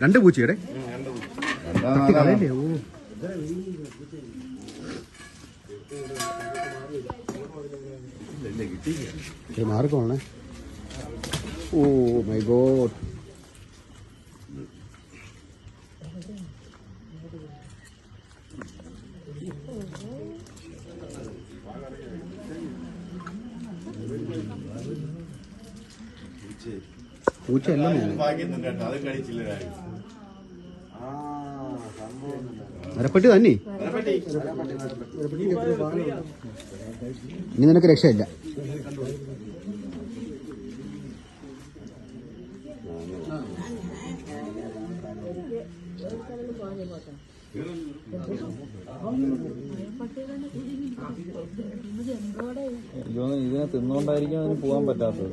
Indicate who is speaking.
Speaker 1: രണ്ട് പൂച്ചയുടെ? ഓ ഏ, മാറിക്കോണേ ഓ മൈ ഗോഡ് ഞാൻ
Speaker 2: ഭാഗ്യം എല്ലാം
Speaker 1: മരപ്പെട്ടി തന്നെ? ഇനി നിനക്ക് രക്ഷയില്ല.
Speaker 3: ഇതിനെ തിന്നുകൊണ്ടായിരിക്കും അതിന് പോകാൻ പറ്റാത്തത്.